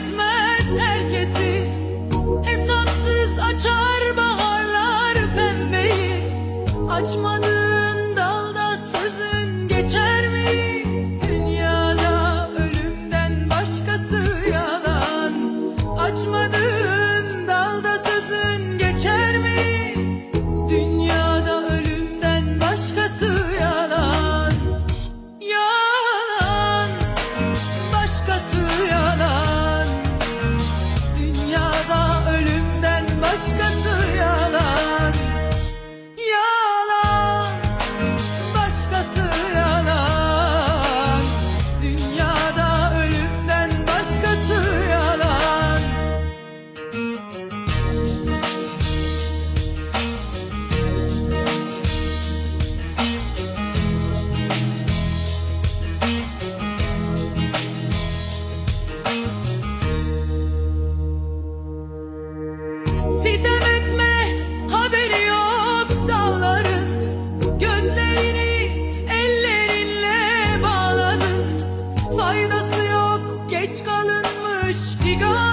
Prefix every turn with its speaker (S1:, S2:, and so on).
S1: bitmez herkesi. Hesapsız açar baharlar pembeyi. Açmadığın dalda sözün geçer mi? Dünyada ölümden başkası yalan. Açmadığın dalda sözün geçer mi? Dünyada ölümden başkası yalan. Yalan. Başkası hiç kalınmış figan